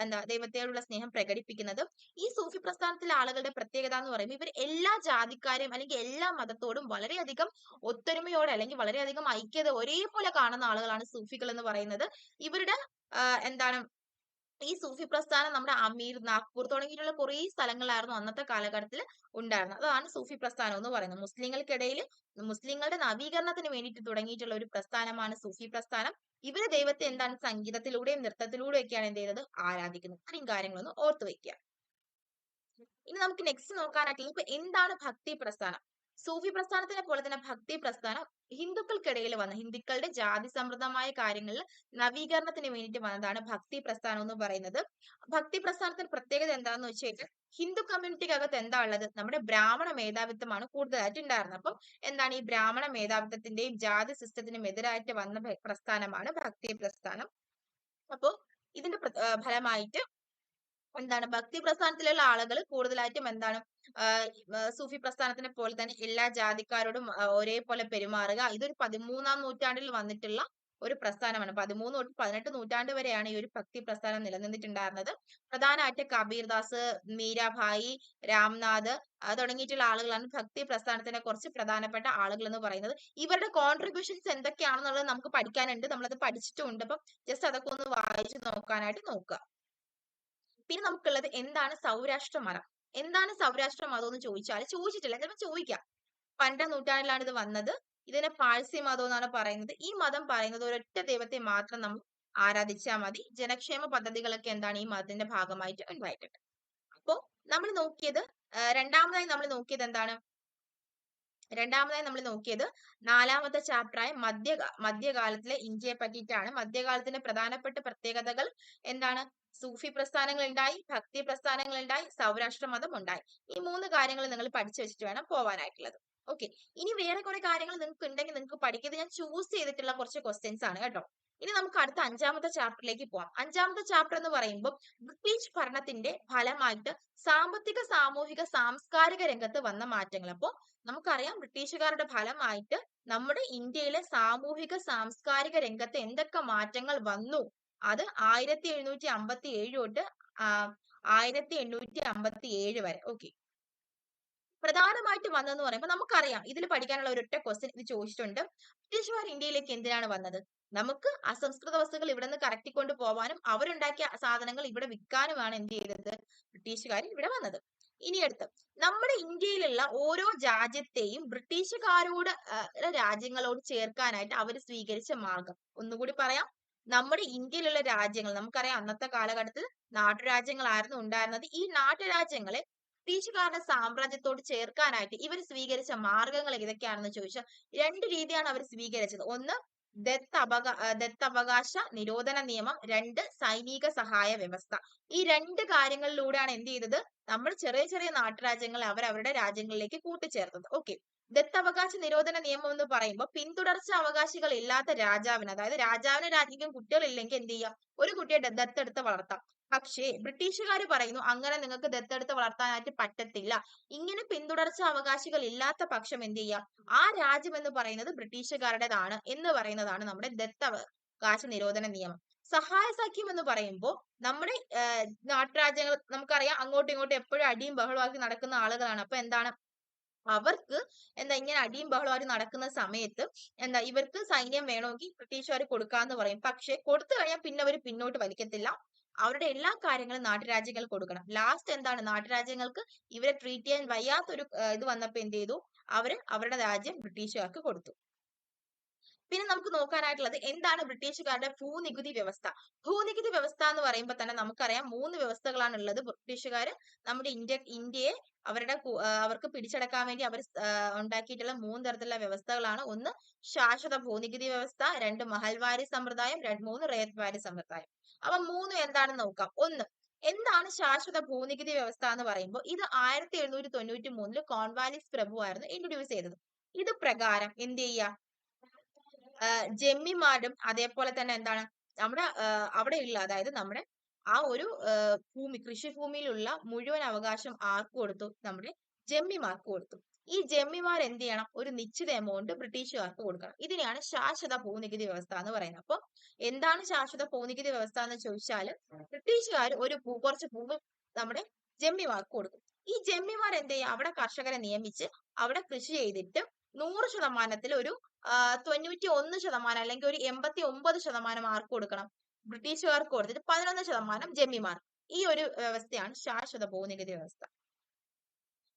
എന്താ ദൈവത്തോടുള്ള സ്നേഹം പ്രകടിപ്പിക്കുന്നത്. ഈ സൂഫി പ്രസ്ഥാനത്തിലെ ആളുകളുടെ പ്രത്യേകത എന്ന് പറയുമ്പോൾ ഇവർ എല്ലാ ജാതിക്കാരെയും അല്ലെങ്കിൽ എല്ലാ മതത്തോടും വളരെയധികം ഒത്തൊരുമയോടെ അല്ലെങ്കിൽ വളരെയധികം ഐക്യത ഒരേപോലെ കാണുന്ന ആളുകളാണ് സൂഫികൾ എന്ന് പറയുന്നത്. ഇവരുടെ എന്താണ് ഈ സൂഫി പ്രസ്ഥാനം നമ്മുടെ അമീർ നാഗ്പൂർ തുടങ്ങിയിട്ടുള്ള കുറേ സ്ഥലങ്ങളിലായിരുന്നു അന്നത്തെ കാലഘട്ടത്തിൽ ഉണ്ടായിരുന്നത്. അതാണ് സൂഫി പ്രസ്ഥാനം എന്ന് പറയുന്നത്. മുസ്ലിങ്ങൾക്കിടയിൽ മുസ്ലിങ്ങളുടെ നവീകരണത്തിന് വേണ്ടിയിട്ട് തുടങ്ങിയിട്ടുള്ള ഒരു പ്രസ്ഥാനമാണ് സൂഫി പ്രസ്ഥാനം. ഇവർ ദൈവത്തെ എന്താണ് സംഗീതത്തിലൂടെയും നൃത്തത്തിലൂടെയും ഒക്കെയാണ് എന്ത് ചെയ്തത്? ആരാധിക്കുന്നത്. അത്രയും കാര്യങ്ങളൊന്ന് ഓർത്തു വെക്കുക. ഇനി നമുക്ക് നെക്സ്റ്റ് നോക്കാനായിട്ട് ഇപ്പൊ എന്താണ് ഭക്തി പ്രസ്ഥാനം? സൂഫി പ്രസ്ഥാനത്തിനെ പോലെ തന്നെ ഭക്തി പ്രസ്ഥാനം ഹിന്ദുക്കൾക്കിടയിൽ വന്ന ഹിന്ദുക്കളുടെ ജാതി സമൃദ്ധമായ കാര്യങ്ങളിൽ നവീകരണത്തിന് വേണ്ടിയിട്ട് വന്നതാണ് ഭക്തി പ്രസ്ഥാനം എന്ന് പറയുന്നത്. ഭക്തി പ്രസ്ഥാനത്തിന് പ്രത്യേകത എന്താണെന്ന് വെച്ച് കഴിഞ്ഞാൽ ഹിന്ദു കമ്മ്യൂണിറ്റിക്കകത്ത് എന്താ ഉള്ളത് നമ്മുടെ ബ്രാഹ്മണ മേധാവിത്വമാണ് കൂടുതലായിട്ട് ഉണ്ടായിരുന്നത്. അപ്പം എന്താണ് ഈ ബ്രാഹ്മണ മേധാവിത്വത്തിന്റെയും ജാതി സിസ്റ്റത്തിനും എതിരായിട്ട് വന്ന പ്രസ്ഥാനമാണ് ഭക്തി പ്രസ്ഥാനം. അപ്പോ ഇതിന്റെ ഫലമായിട്ട് എന്താണ്? ഭക്തി പ്രസ്ഥാനത്തിലുള്ള ആളുകൾ കൂടുതലായിട്ടും എന്താണ്? സൂഫി പ്രസ്ഥാനത്തിനെ പോലെ തന്നെ എല്ലാ ജാതിക്കാരോടും ഒരേപോലെ പെരുമാറുക. ഇതൊരു പതിമൂന്നാം നൂറ്റാണ്ടിൽ വന്നിട്ടുള്ള ഒരു പ്രസ്ഥാനമാണ്. പതിമൂന്ന് തൊട്ട് പതിനെട്ട് നൂറ്റാണ്ട് വരെയാണ് ഈ ഒരു ഭക്തി പ്രസ്ഥാനം നിലനിന്നിട്ടുണ്ടായിരുന്നത്. പ്രധാനമായിട്ട് കബീർദാസ് മീരാഭായി രാംനാഥ് തുടങ്ങിയിട്ടുള്ള ആളുകളാണ് ഭക്തി പ്രസ്ഥാനത്തിനെ കുറിച്ച് പ്രധാനപ്പെട്ട ആളുകൾ എന്ന് പറയുന്നത്. ഇവരുടെ കോൺട്രിബ്യൂഷൻസ് എന്തൊക്കെയാണെന്നുള്ളത് നമുക്ക് പഠിക്കാനുണ്ട്. നമ്മളത് പഠിച്ചിട്ടുണ്ട് അപ്പം ജസ്റ്റ് അതൊക്കെ ഒന്ന് വായിച്ചു നോക്കാനായിട്ട് നോക്കുക. പിന്നെ നമുക്കുള്ളത് എന്താണ് സൗരാഷ്ട്ര മതം? എന്താണ് സൗരാഷ്ട്ര മതം എന്ന് ചോദിച്ചാൽ ചോദിച്ചിട്ടില്ല. ചിലപ്പോൾ ചോദിക്കാം. പണ്ടാം നൂറ്റാണ്ടിലാണ് ഇത് വന്നത്. ഇതിനെ പാഴ്സി മതം എന്നാണ് പറയുന്നത്. ഈ മതം പറയുന്നത് ഒരൊറ്റ ദൈവത്തെ മാത്രം നമ്മൾ ആരാധിച്ചാൽ മതി. ജനക്ഷേമ പദ്ധതികളൊക്കെ എന്താണ് ഈ മതത്തിന്റെ ഭാഗമായിട്ട് ഉണ്ടായിട്ടുണ്ട്. അപ്പോ നമ്മൾ നോക്കിയത് രണ്ടാമതായി നമ്മൾ നോക്കിയത് എന്താണ്? രണ്ടാമതായി നമ്മൾ നോക്കിയത് നാലാമത്തെ ചാപ്റ്ററായ മധ്യ മധ്യകാലത്തിലെ ഇന്ത്യയെ പറ്റിയിട്ടാണ് മധ്യകാലത്തിന്റെ പ്രധാനപ്പെട്ട പ്രത്യേകതകൾ എന്താണ്? സൂഫി പ്രസ്ഥാനങ്ങൾ ഉണ്ടായി ഭക്തി പ്രസ്ഥാനങ്ങൾ ഉണ്ടായി സൗരാഷ്ട്ര മതം ഉണ്ടായി. ഈ മൂന്ന് കാര്യങ്ങൾ നിങ്ങൾ പഠിച്ചു വെച്ചിട്ട് വേണം പോവാനായിട്ടുള്ളത്. ഓക്കെ ഇനി വേറെ കുറെ കാര്യങ്ങൾ നിങ്ങൾക്ക് ഉണ്ടെങ്കിൽ നിങ്ങൾക്ക് പഠിക്കുന്നത് ഞാൻ ചൂസ് ചെയ്തിട്ടുള്ള കുറച്ച് ക്വസ്റ്റ്യൻസ് ആണ് കേട്ടോ. ഇനി നമുക്ക് അടുത്ത അഞ്ചാമത്തെ ചാപ്റ്ററിലേക്ക് പോവാം. അഞ്ചാമത്തെ ചാപ്റ്റർ എന്ന് പറയുമ്പോൾ ബ്രിട്ടീഷ് ഭരണത്തിന്റെ ഫലമായിട്ട് സാമ്പത്തിക സാമൂഹിക സാംസ്കാരിക രംഗത്ത് വന്ന മാറ്റങ്ങൾ. അപ്പോൾ നമുക്കറിയാം ബ്രിട്ടീഷുകാരുടെ ഫലമായിട്ട് നമ്മുടെ ഇന്ത്യയിലെ സാമൂഹിക സാംസ്കാരിക രംഗത്ത് എന്തൊക്കെ മാറ്റങ്ങൾ വന്നു? അത് ആയിരത്തി എഴുന്നൂറ്റി അമ്പത്തി ഏഴ് തൊട്ട് ആയിരത്തി എണ്ണൂറ്റി അമ്പത്തി ഏഴ് വരെ. ഓക്കെ പ്രധാനമായിട്ട് വന്നതെന്ന് പറയുമ്പോൾ നമുക്കറിയാം ഇതിൽ പഠിക്കാനുള്ള ഒരൊറ്റ ക്വസ്റ്റ്യൻ ഇത് ചോദിച്ചിട്ടുണ്ട്. ബ്രിട്ടീഷുകാർ ഇന്ത്യയിലേക്ക് എന്തിനാണ് വന്നത്? നമുക്ക് അസംസ്കൃത വസ്തുക്കൾ ഇവിടെ നിന്ന് കറക്റ്റിക്കൊണ്ട് പോവാനും അവരുണ്ടാക്കിയ സാധനങ്ങൾ ഇവിടെ വിൽക്കാനുമാണ് എന്ത് ചെയ്തത്? ബ്രിട്ടീഷുകാർ ഇവിടെ വന്നത്. ഇനി അടുത്ത് നമ്മുടെ ഇന്ത്യയിലുള്ള ഓരോ രാജ്യത്തെയും ബ്രിട്ടീഷുകാരോട് രാജ്യങ്ങളോട് ചേർക്കാനായിട്ട് അവർ സ്വീകരിച്ച മാർഗം. ഒന്നുകൂടി പറയാം. നമ്മുടെ ഇന്ത്യയിലുള്ള രാജ്യങ്ങൾ നമുക്കറിയാം അന്നത്തെ കാലഘട്ടത്തിൽ നാട്ടുരാജ്യങ്ങളായിരുന്നു ഉണ്ടായിരുന്നത്. ഈ നാട്ടുരാജ്യങ്ങളെ ബ്രിട്ടീഷുകാരുടെ സാമ്രാജ്യത്തോട് ചേർക്കാനായിട്ട് ഇവർ സ്വീകരിച്ച മാർഗങ്ങൾ ഏതൊക്കെയാണെന്ന് ചോദിച്ചാൽ രണ്ട് രീതിയാണ് അവർ സ്വീകരിച്ചത്. ഒന്ന് ദത്തവകാ ദത്തവകാശ നിരോധന നിയമം. രണ്ട് സൈനിക സഹായ വ്യവസ്ഥ. ഈ രണ്ട് കാര്യങ്ങളിലൂടെയാണ് എന്ത് ചെയ്തത്? നമ്മൾ ചെറിയ ചെറിയ നാട്ടുരാജ്യങ്ങളെ അവർ അവരുടെ രാജ്യങ്ങളിലേക്ക് കൂട്ടിച്ചേർത്തത്. ഓക്കെ. ദത്തവകാശ നിരോധന നിയമം എന്ന് പറയുമ്പോൾ പിന്തുടർച്ച അവകാശികൾ ഇല്ലാത്ത രാജാവിന് അതായത് രാജാവിന് രാജ്ഞിക്കും കുട്ടികളില്ലെങ്കിൽ എന്ത് ചെയ്യാം? ഒരു കുട്ടിയെ ദത്തെടുത്ത് വളർത്താം. പക്ഷേ ബ്രിട്ടീഷുകാർ പറയുന്നു അങ്ങനെ നിങ്ങൾക്ക് ദത്തെടുത്ത് വളർത്താനായിട്ട് പറ്റത്തില്ല. ഇങ്ങനെ പിന്തുടർച്ച അവകാശികൾ ഇല്ലാത്ത പക്ഷം എന്ത് ചെയ്യാം? ആ രാജ്യം എന്ന് പറയുന്നത് ബ്രിട്ടീഷുകാരുടേതാണ് എന്ന് പറയുന്നതാണ് നമ്മുടെ ദത്തവകാശ നിരോധന നിയമം. സഹായ സഖ്യം എന്ന് പറയുമ്പോൾ നമ്മുടെ നാട്ടുരാജ്യങ്ങൾ നമുക്കറിയാം അങ്ങോട്ടും ഇങ്ങോട്ടും എപ്പോഴും അടിയും ബഹളമാക്കി നടക്കുന്ന ആളുകളാണ്. അപ്പൊ എന്താണ്? അവർക്ക് എന്താ ഇങ്ങനെ അടിയും ബഹളമായിട്ട് നടക്കുന്ന സമയത്ത് എന്താ ഇവർക്ക് സൈന്യം വേണമെങ്കിൽ ബ്രിട്ടീഷുകാർ കൊടുക്കാന്ന് പറയും. പക്ഷെ കൊടുത്തു കഴിഞ്ഞാൽ പിന്നെ അവർ പിന്നോട്ട് വലിക്കത്തില്ല. അവരുടെ എല്ലാ കാര്യങ്ങളും നാട്ടുരാജ്യങ്ങൾ കൊടുക്കണം. ലാസ്റ്റ് എന്താണ്? നാട്ടുരാജ്യങ്ങൾക്ക് ഇവരെ ട്രീറ്റ് ചെയ്യാൻ വയ്യാത്തൊരു ഇത് വന്നപ്പോ എന്ത് ചെയ്തു? അവർ അവരുടെ രാജ്യം ബ്രിട്ടീഷുകാർക്ക് കൊടുത്തു. പിന്നെ നമുക്ക് നോക്കാനായിട്ടുള്ളത് എന്താണ് ബ്രിട്ടീഷുകാരുടെ ഭൂനികുതി വ്യവസ്ഥ. ഭൂനികുതി വ്യവസ്ഥ എന്ന് പറയുമ്പോൾ തന്നെ നമുക്കറിയാം മൂന്ന് വ്യവസ്ഥകളാണ് ഉള്ളത് ബ്രിട്ടീഷുകാർ നമ്മുടെ ഇന്ത്യ ഇന്ത്യയെ അവരുടെ അവർക്ക് പിടിച്ചടക്കാൻ വേണ്ടി അവർ ഉണ്ടാക്കിയിട്ടുള്ള മൂന്ന് തരത്തിലുള്ള വ്യവസ്ഥകളാണ്. ഒന്ന് ശാശ്വത ഭൂനികുതി വ്യവസ്ഥ രണ്ട് മഹൽവാരി സമ്പ്രദായം രണ്ട് മൂന്ന് റേത്ത്വാരി സമ്പ്രദായം. അപ്പൊ മൂന്നും എന്താണെന്ന് നോക്കാം. ഒന്ന് എന്താണ് ശാശ്വത ഭൂനികുതി വ്യവസ്ഥ എന്ന് പറയുമ്പോൾ ഇത് ആയിരത്തി എഴുന്നൂറ്റി തൊണ്ണൂറ്റി മൂന്നിൽ കോൺവാലിസ് പ്രഭു ആയിരുന്നു ഇൻട്രൊഡ്യൂസ് ചെയ്തത്. ഇത് പ്രകാരം എന്ത് ചെയ്യുക ആഹ് ജന്മിമാരും അതേപോലെ തന്നെ എന്താണ് നമ്മുടെ അവിടെ അവിടെയുള്ള അതായത് നമ്മുടെ ആ ഒരു ഭൂമി കൃഷിഭൂമിയിലുള്ള മുഴുവൻ അവകാശം ആർക്ക് കൊടുത്തു? നമ്മുടെ ജന്മിമാർക്ക് കൊടുത്തു. ഈ ജന്മിമാർ എന്ത് ചെയ്യണം? ഒരു നിശ്ചിത എമൗണ്ട് ബ്രിട്ടീഷുകാർക്ക് കൊടുക്കണം. ഇതിനെയാണ് ശാശ്വത ഭൂനികുതി വ്യവസ്ഥ എന്ന് പറയുന്നത്. അപ്പൊ എന്താണ് ശാശ്വത ഭൂനികുതി വ്യവസ്ഥ എന്ന് ചോദിച്ചാൽ ബ്രിട്ടീഷുകാർ ഒരു ഭൂ കുറച്ച് ഭൂമി നമ്മുടെ ജന്മിമാർക്ക് കൊടുക്കും ഈ ജന്മിമാർ എന്ത് ചെയ്യും? അവിടെ കർഷകരെ നിയമിച്ച് അവിടെ കൃഷി ചെയ്തിട്ട് നൂറ് ശതമാനത്തിൽ ഒരു തൊണ്ണൂറ്റി ഒന്ന് ശതമാനം അല്ലെങ്കിൽ ഒരു എൺപത്തി ഒമ്പത് ശതമാനം ആർക്ക് കൊടുക്കണം. ബ്രിട്ടീഷുകാർക്ക് കൊടുത്തിട്ട് പതിനൊന്ന് ശതമാനം ജന്മിമാർ ഈ ഒരു വ്യവസ്ഥയാണ് ശാശ്വത ഭൂനികുതി വ്യവസ്ഥ.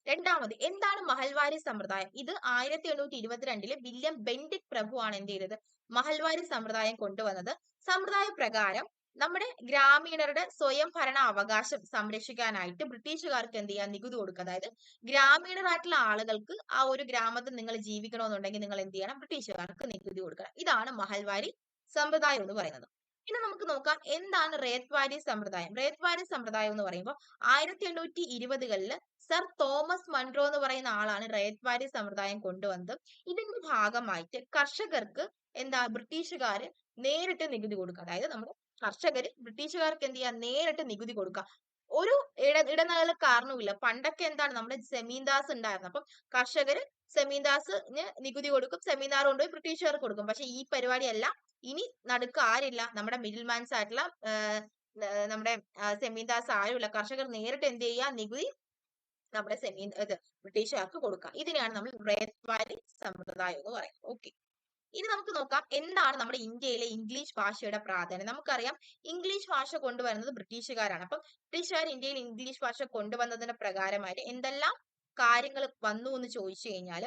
രണ്ടാമത് എന്താണ് മഹൽവാരി സമ്പ്രദായം? ഇത് ആയിരത്തി എണ്ണൂറ്റി ഇരുപത്തിരണ്ടിൽ വില്യം ബെൻഡിക് പ്രഭുവാണ് എന്ത് ചെയ്തത്? മഹൽവാരി സമ്പ്രദായം കൊണ്ടുവന്നത്. സമ്പ്രദായ പ്രകാരം നമ്മുടെ ഗ്രാമീണരുടെ സ്വയം ഭരണ അവകാശം സംരക്ഷിക്കാനായിട്ട് ബ്രിട്ടീഷുകാർക്ക് എന്ത് ചെയ്യാം? നികുതി കൊടുക്കുക. അതായത് ഗ്രാമീണരായിട്ടുള്ള ആളുകൾക്ക് ആ ഒരു ഗ്രാമത്തിൽ നിങ്ങൾ ജീവിക്കണമെന്നുണ്ടെങ്കിൽ നിങ്ങൾ എന്ത് ചെയ്യണം? ബ്രിട്ടീഷുകാർക്ക് നികുതി കൊടുക്കണം. ഇതാണ് മഹൽവാരി സമ്പ്രദായം എന്ന് പറയുന്നത്. ഇനി നമുക്ക് നോക്കാം എന്താണ് റേത്വാരി സമ്പ്രദായം. റേത്വാരി സമ്പ്രദായം എന്ന് പറയുമ്പോൾ ആയിരത്തി എണ്ണൂറ്റി ഇരുപതുകളിൽ സർ തോമസ് മൺട്രോ എന്ന് പറയുന്ന ആളാണ് റേത്വാരി സമ്പ്രദായം കൊണ്ടുവന്നത്. ഇതിന്റെ ഭാഗമായിട്ട് കർഷകർക്ക് എന്താ? ബ്രിട്ടീഷുകാര് നേരിട്ട് നികുതി കൊടുക്കുക. അതായത് നമ്മുടെ കർഷകര് ബ്രിട്ടീഷുകാർക്ക് എന്ത് ചെയ്യാ? നേരിട്ട് നികുതി കൊടുക്കാം. ഒരു ഇട ഇടനില കാരണവുമില്ല. പണ്ടൊക്കെ എന്താണ്? നമ്മുടെ സെമീന്ദാസ് ഉണ്ടായിരുന്നു. അപ്പം കർഷകര് സെമീന്ദാസിന് നികുതി കൊടുക്കും സെമീന്ദാർ കൊണ്ടുപോയി ബ്രിട്ടീഷുകാർക്ക് കൊടുക്കും. പക്ഷെ ഈ പരിപാടിയല്ല. ഇനി നടുക്ക് ആരില്ല നമ്മുടെ മിഡിൽ മാൻസ് ആയിട്ടുള്ള നമ്മുടെ സെമീന്ദാസ് ആരുമില്ല. കർഷകർ നേരിട്ട് എന്ത് ചെയ്യുക നികുതി നമ്മുടെ സെമീൻ ഇത് ബ്രിട്ടീഷുകാർക്ക് കൊടുക്കുക ഇതിനെയാണ് നമ്മൾ റേത്ത്വാരി സമ്പ്രദായം എന്ന് പറയുന്നത്. ഓക്കെ. ഇനി നമുക്ക് നോക്കാം എന്താണ് നമ്മുടെ ഇന്ത്യയിലെ ഇംഗ്ലീഷ് ഭാഷയുടെ പ്രാധാന്യം. നമുക്കറിയാം ഇംഗ്ലീഷ് ഭാഷ കൊണ്ടുവരുന്നത് ബ്രിട്ടീഷുകാരാണ്. അപ്പം ബ്രിട്ടീഷുകാർ ഇന്ത്യയിൽ ഇംഗ്ലീഷ് ഭാഷ കൊണ്ടുവന്നതിന് പ്രകാരമായിട്ട് എന്തെല്ലാം കാര്യങ്ങൾ വന്നു എന്ന് ചോദിച്ചു കഴിഞ്ഞാൽ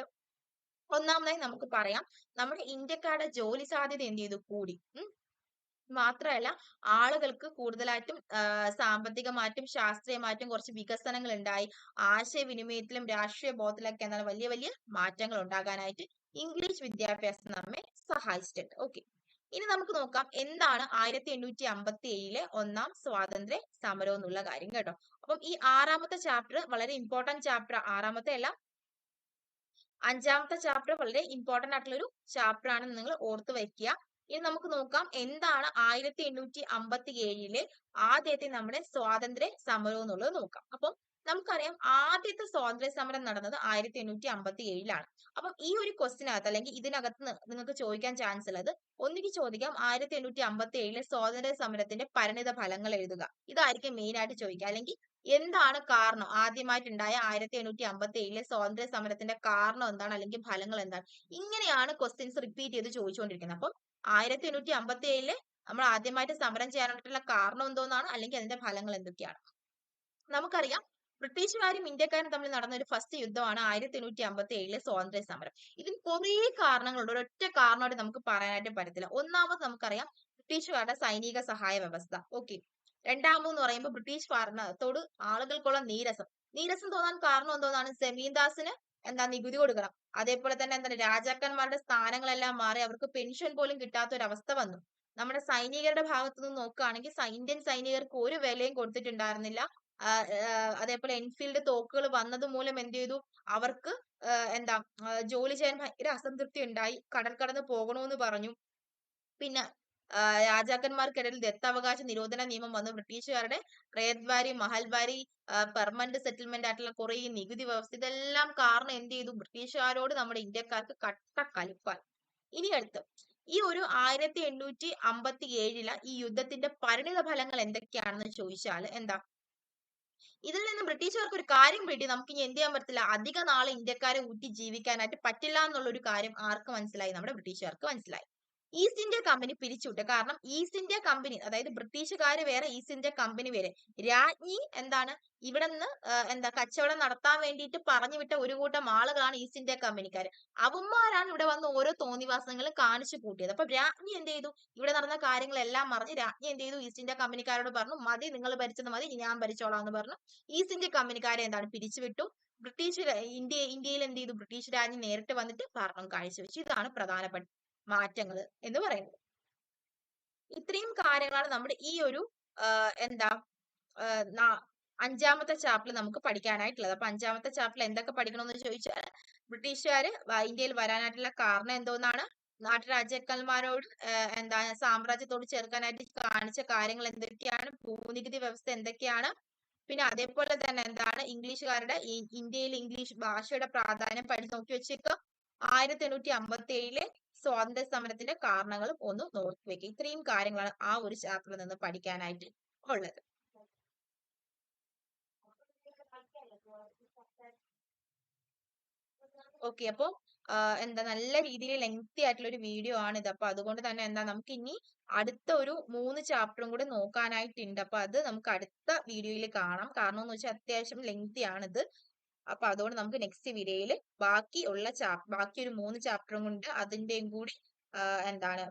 ഒന്നാമതായി നമുക്ക് പറയാം നമ്മുടെ ഇന്ത്യക്കാരുടെ ജോലി സാധ്യത എന്ത് ചെയ്തു? കൂടി. മാത്രമല്ല ആളുകൾക്ക് കൂടുതലായിട്ടും സാമ്പത്തികമായിട്ടും ശാസ്ത്രീയമായിട്ടും കുറച്ച് വികസനങ്ങൾ ഉണ്ടായി. ആശയവിനിമയത്തിലും രാഷ്ട്രീയ ബോധത്തിലൊക്കെ എന്താണ് വലിയ വലിയ മാറ്റങ്ങൾ ഉണ്ടാകാനായിട്ട് ഇംഗ്ലീഷ് വിദ്യാഭ്യാസം നമ്മെ സഹായിച്ചിട്ടുണ്ട്. ഓക്കെ ഇനി നമുക്ക് നോക്കാം എന്താണ് ആയിരത്തി എണ്ണൂറ്റി അമ്പത്തി ഏഴിലെ ഒന്നാം സ്വാതന്ത്ര്യ സമരം എന്നുള്ള കാര്യം കേട്ടോ. അപ്പം ഈ ആറാമത്തെ ചാപ്റ്റർ വളരെ ഇമ്പോർട്ടന്റ് ചാപ്റ്റർ ആറാമത്തെ അല്ല അഞ്ചാമത്തെ ചാപ്റ്റർ വളരെ ഇമ്പോർട്ടന്റ് ആയിട്ടുള്ള ഒരു ചാപ്റ്റർ ആണ് നിങ്ങൾ ഓർത്ത് വയ്ക്കുക. ഇനി നമുക്ക് നോക്കാം എന്താണ് ആയിരത്തി എണ്ണൂറ്റി അമ്പത്തി ഏഴിലെ ആദ്യത്തെ നമ്മുടെ സ്വാതന്ത്ര്യ സമരം എന്നുള്ളത് നോക്കാം. അപ്പം നമുക്കറിയാം ആദ്യത്തെ സ്വാതന്ത്ര്യ സമരം നടന്നത് ആയിരത്തി എണ്ണൂറ്റി അമ്പത്തി ഏഴിലാണ് അപ്പം ഈ ഒരു ക്വസ്റ്റിനകത്ത് അല്ലെങ്കിൽ ഇതിനകത്ത് നിങ്ങൾക്ക് ചോദിക്കാൻ ചാൻസ് ഉള്ളത് ഒന്നിക്ക് ചോദിക്കാം ആയിരത്തി എണ്ണൂറ്റി അമ്പത്തി ഏഴിലെ സ്വാതന്ത്ര്യ സമരത്തിന്റെ പരിണിത ഫലങ്ങൾ എഴുതുക. ഇതായിരിക്കും മെയിൻ ആയിട്ട് ചോദിക്കുക. അല്ലെങ്കിൽ എന്താണ് കാരണം? ആദ്യമായിട്ടുണ്ടായ ആയിരത്തി എണ്ണൂറ്റി അമ്പത്തി ഏഴിലെ സ്വാതന്ത്ര്യ സമരത്തിന്റെ കാരണം എന്താണ്? അല്ലെങ്കിൽ ഫലങ്ങൾ എന്താണ്? ഇങ്ങനെയാണ് ക്വസ്റ്റ്യൻസ് റിപ്പീറ്റ് ചെയ്ത് ചോദിച്ചുകൊണ്ടിരിക്കുന്നത്. അപ്പം ആയിരത്തി എണ്ണൂറ്റി അമ്പത്തി ഏഴിലെ നമ്മൾ ആദ്യമായിട്ട് സമരം ചെയ്യാനായിട്ടുള്ള കാരണം എന്തോന്നാണ്? അല്ലെങ്കിൽ അതിന്റെ ഫലങ്ങൾ എന്തൊക്കെയാണ്? നമുക്കറിയാം ബ്രിട്ടീഷുകാരും ഇന്ത്യക്കാരും തമ്മിൽ നടന്ന ഒരു ഫസ്റ്റ് യുദ്ധമാണ് ആയിരത്തി എണ്ണൂറ്റി അമ്പത്തി ഏഴിലെ സ്വാതന്ത്ര്യ സമരം. ഇതിന് കുറേ കാരണങ്ങളുണ്ട്. ഒരൊറ്റ കാരണമായിട്ട് നമുക്ക് പറയാനായിട്ട് പറ്റത്തില്ല. ഒന്നാമത് നമുക്കറിയാം ബ്രിട്ടീഷുകാരുടെ സൈനിക സഹായ വ്യവസ്ഥ. ഓക്കെ രണ്ടാമതെന്ന് പറയുമ്പോൾ ബ്രിട്ടീഷ് ഭരണത്തോട് ആളുകൾക്കുള്ള നീരസം. നീരസം തോന്നാൻ കാരണം എന്തോന്നാണ്? സെമീന്ദാസിന് എന്താ നികുതി കൊടുക്കണം. അതേപോലെ തന്നെ എന്താണ്? രാജാക്കന്മാരുടെ സ്ഥാനങ്ങളെല്ലാം മാറി അവർക്ക് പെൻഷൻ പോലും കിട്ടാത്ത ഒരു അവസ്ഥ വന്നു. നമ്മുടെ സൈനികരുടെ ഭാഗത്തുനിന്ന് നോക്കുകയാണെങ്കിൽ ഇന്ത്യൻ സൈനികർക്ക് ഒരു വിലയും കൊടുത്തിട്ടുണ്ടായിരുന്നില്ല. അതേപോലെ എൻഫീൽഡ് തോക്കുകൾ വന്നത് മൂലം എന്ത് ചെയ്തു? അവർക്ക് എന്താ ജോലി ചെയ്യാൻ ഭയങ്കര അസംതൃപ്തി ഉണ്ടായി. കടൽ കടന്ന് പോകണമെന്ന് പറഞ്ഞു. പിന്നെ രാജാക്കന്മാർക്കിടയിൽ ദത്തവകാശ നിരോധന നിയമം വന്നു. ബ്രിട്ടീഷുകാരുടെ റേദ്വാരി മഹൽവാരി പെർമനന്റ് സെറ്റിൽമെന്റ് ആയിട്ടുള്ള കുറെ നികുതി വ്യവസ്ഥ ഇതെല്ലാം കാരണം എന്ത് ചെയ്തു? ബ്രിട്ടീഷുകാരോട് നമ്മുടെ ഇന്ത്യക്കാർക്ക് കട്ട കലിപ്പായി. ഇനി അടുത്ത് ഈ ഒരു ആയിരത്തി എണ്ണൂറ്റി അമ്പത്തി ഏഴില ഈ യുദ്ധത്തിന്റെ പരിണിത ഫലങ്ങൾ എന്തൊക്കെയാണെന്ന് ചോദിച്ചാൽ എന്താ? ഇതിൽ നിന്ന് ബ്രിട്ടീഷുകാർക്ക് ഒരു കാര്യം പിടി നമുക്ക് ഇനി എന്ത് ചെയ്യാൻ പറ്റില്ല അധിക നാൾ ഇന്ത്യക്കാരെ ഊറ്റി ജീവിക്കാനായിട്ട് പറ്റില്ല എന്നുള്ള ഒരു കാര്യം ആർക്ക് മനസ്സിലായി? നമ്മുടെ ബ്രിട്ടീഷുകാർക്ക് മനസ്സിലായി. ഈസ്റ്റ് ഇന്ത്യ കമ്പനി പിരിച്ചുവിട്ടു. കാരണം ഈസ്റ്റ് ഇന്ത്യ കമ്പനി അതായത് ബ്രിട്ടീഷുകാർ വേറെ ഈസ്റ്റ് ഇന്ത്യ കമ്പനി വേറെ രാജ്ഞി എന്താണ്? ഇവിടെ നിന്ന് എന്താ കച്ചവടം നടത്താൻ വേണ്ടിയിട്ട് പറഞ്ഞു വിട്ട ഒരു കൂട്ടം ആളുകളാണ് ഈസ്റ്റ് ഇന്ത്യ കമ്പനിക്കാർ അവന്മാരാണ് ഇവിടെ വന്ന് ഓരോ തോന്നിവാസങ്ങളും കാണിച്ചു കൂട്ടിയത്. അപ്പൊ രാജ്ഞി എന്ത് ചെയ്തു? ഇവിടെ നടന്ന കാര്യങ്ങളെല്ലാം മറിഞ്ഞ് രാജ്ഞി എന്ത് ചെയ്തു? ഈസ്റ്റ് ഇന്ത്യ കമ്പനിക്കാരോട് പറഞ്ഞു മതി നിങ്ങൾ ഭരിച്ചത് മതി ഞാൻ ഭരിച്ചോളാം എന്ന് പറഞ്ഞു. ഈസ്റ്റ് ഇന്ത്യ കമ്പനിക്കാരെ എന്താണ്? പിരിച്ചുവിട്ടു. ബ്രിട്ടീഷ് ഇന്ത്യ ഇന്ത്യയിൽ എന്ത് ചെയ്തു? ബ്രിട്ടീഷ് രാജ്യം നേരിട്ട് വന്നിട്ട് ഭരണം കാഴ്ചവെച്ചു. ഇതാണ് പ്രധാനപ്പെട്ട മാറ്റങ്ങൾ എന്ന് പറയുന്നത്. ഇത്രയും കാര്യങ്ങളാണ് നമ്മുടെ ഈ ഒരു എന്താ അഞ്ചാമത്തെ ചാപ്റ്റർ നമുക്ക് പഠിക്കാനായിട്ടുള്ളത്. അപ്പൊ അഞ്ചാമത്തെ ചാപ്റ്റർ എന്തൊക്കെ പഠിക്കണമെന്ന് ചോദിച്ചാൽ ബ്രിട്ടീഷുകാര് ഇന്ത്യയിൽ വരാനായിട്ടുള്ള കാരണം എന്തോന്നാണ്? നാട്ടുരാജ്യക്കന്മാരോട് എന്താ സാമ്രാജ്യത്തോട് ചേർക്കാനായിട്ട് കാണിച്ച കാര്യങ്ങൾ എന്തൊക്കെയാണ്? ഭൂനികുതി വ്യവസ്ഥ എന്തൊക്കെയാണ്? പിന്നെ അതേപോലെ തന്നെ എന്താണ്? ഇംഗ്ലീഷുകാരുടെ ഇന്ത്യയിൽ ഇംഗ്ലീഷ് ഭാഷയുടെ പ്രാധാന്യം പഠിച്ചു നോക്കി വെച്ചേക്കുക ആയിരത്തി എണ്ണൂറ്റി അമ്പത്തി ഏഴിലെ സ്വാതന്ത്ര്യ സമരത്തിന്റെ കാരണങ്ങളും ഒന്ന് നോക്കി വെക്കുക ഇത്രയും കാര്യങ്ങളാണ് ആ ഒരു ചാപ്റ്ററിൽ നിന്ന് പഠിക്കാനായിട്ട് ഉള്ളത്. ഓക്കെ അപ്പോൾ എന്താ നല്ല രീതിയിൽ ലെങ്തി ആയിട്ടുള്ള ഒരു വീഡിയോ ആണ് ഇത്. അപ്പൊ അതുകൊണ്ട് തന്നെ എന്താ നമുക്ക് ഇനി അടുത്ത ഒരു മൂന്ന് ചാപ്റ്ററും കൂടെ നോക്കാനായിട്ടുണ്ട്. അപ്പൊ അത് നമുക്ക് അടുത്ത വീഡിയോയിൽ കാണാം. കാരണം എന്ന് വെച്ചാൽ അത്യാവശ്യം ലെങ്തി ആണിത്. അപ്പൊ അതുകൊണ്ട് നമുക്ക് നെക്സ്റ്റ് വീഡിയോയിൽ ബാക്കി ഉള്ള ബാക്കി ഒരു മൂന്ന് ചാപ്റ്ററും കൊണ്ട് അതിന്റെയും കൂടി എന്താണ്